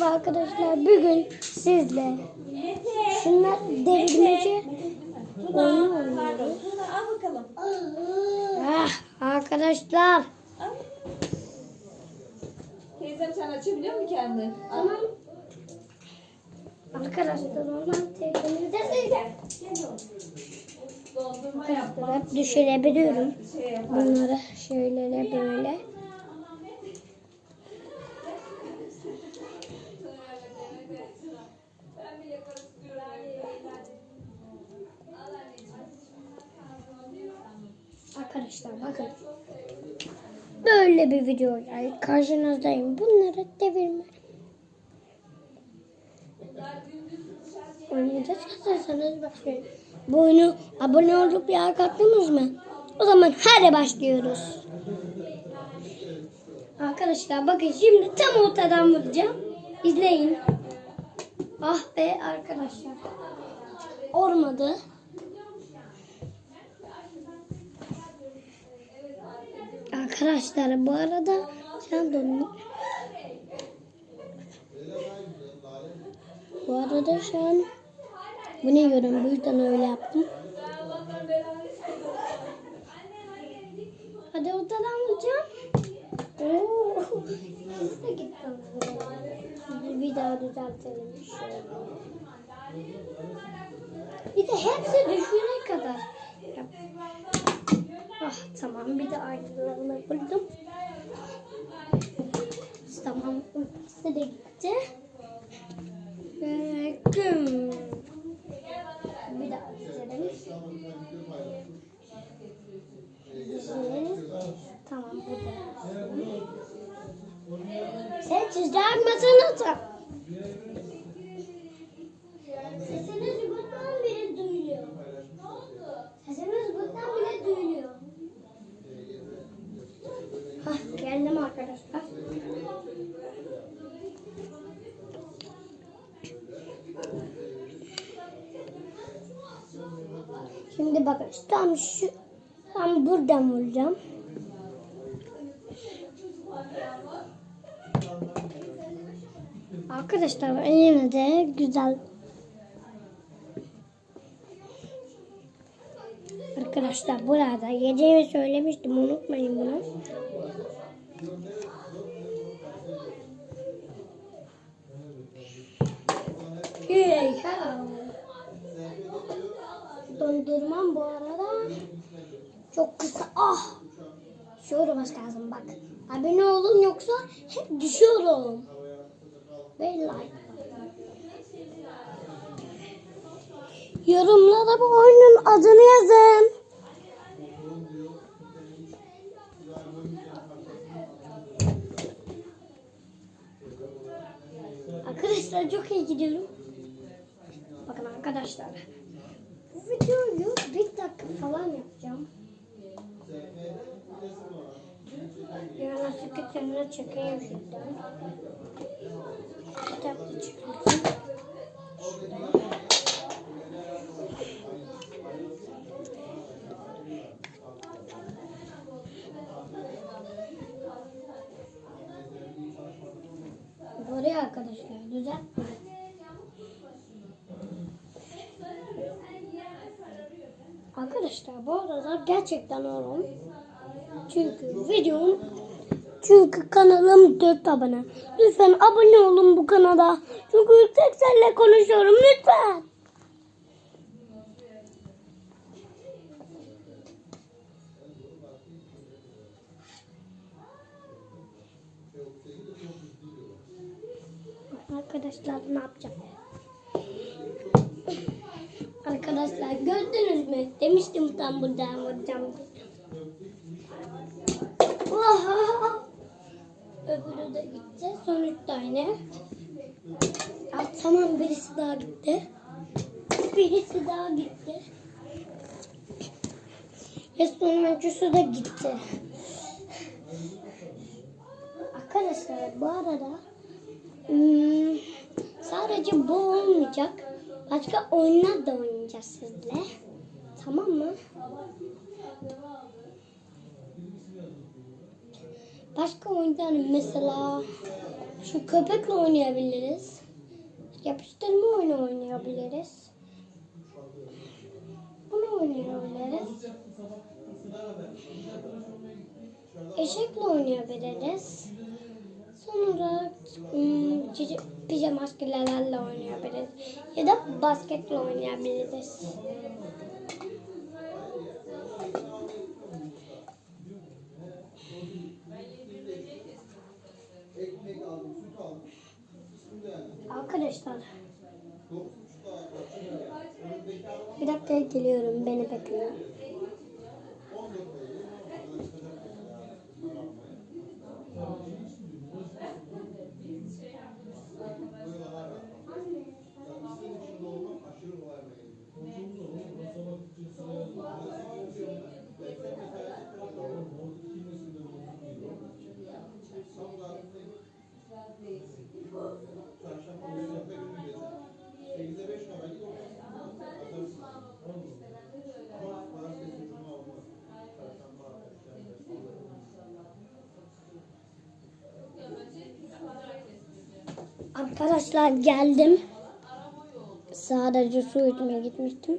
Merhaba arkadaşlar. Bugün sizle şunlar devirmeci oyunu oynuyoruz. Ah, arkadaşlar. Teyzem sen açabiliyor musun kendini? Tamam. Arkadaşlar normal sizler. Dondurma yapmak. hep düşürebiliyorum. Bunları şöyle böyle. Arkadaşlar bakın. Böyle bir video yani karşınızdayım. Bunları devirme. Oynayacağız hazırsanız başlayın. Bu oyunu abone olup bir kattınız mı? O zaman hadi başlıyoruz. Arkadaşlar bakın şimdi tam ortadan vuracağım. İzleyin. Ah be arkadaşlar. Olmadı. Arkadaşlar bu arada sen dönün. Bu arada şu an bu ne yorum bu yüzden öyle yaptım. Hadi ortadan vuracağım. Oo, siz. Şimdi bir daha düzeltelim şöyle. Bir de hepsi düşene kadar. yap. Ah tamam bir de aynılarını buldum. Tamam ikisi de gitti. Güm. Bir daha. Düzelim. Tamam bu da. Sen çizgiler masanı arkadaşlar. Şimdi bakın tam şu tam buradan vuracağım. Arkadaşlar yine de güzel. Arkadaşlar burada yediğimi söylemiştim unutmayın bunu. Hey. Dondurmam bu arada çok kısa. Ah! Düşüyorum az lazım bak. Abone olun yoksa hep düşüyorum. Ve like. Yorumlara bu oyunun adını yazın. Arkadaşlar çok iyi gidiyorum. Bakın arkadaşlar. Bu videoyu bir dakika falan yapacağım. Yani sekreterine çekeyim şuradan. Dakika çıkmasın. Buraya arkadaşlar düzelt. Arkadaşlar bu arada gerçekten oğlum. Çünkü videom çünkü kanalım 4 abone. Lütfen abone olun bu kanala. Çünkü yüksek sesle konuşuyorum lütfen. Arkadaşlar ne yapacağım? Arkadaşlar gördünüz mü? Demiştim tam buradan vuracağım. Oha! Öbürü de gitti. Son üç tane. Ah, tamam birisi daha gitti. Birisi daha gitti. Ve sonuncusu da gitti. Arkadaşlar bu arada hmm, sadece bu olmayacak. Başka oyunlar da oynayacağız sizle. Tamam mı? Başka oyunlar mesela Şu köpekle oynayabiliriz. Yapıştırma oyunu oynayabiliriz. Bunu oynayabiliriz. Eşekle oynayabiliriz. Sonra hmm, cici- pijama maskelerle oynayabiliriz. Ya da basketle oynayabiliriz. Arkadaşlar. Bir dakika geliyorum. Beni bekleyin. Arkadaşlar geldim. Sadece su içmeye gitmiştim.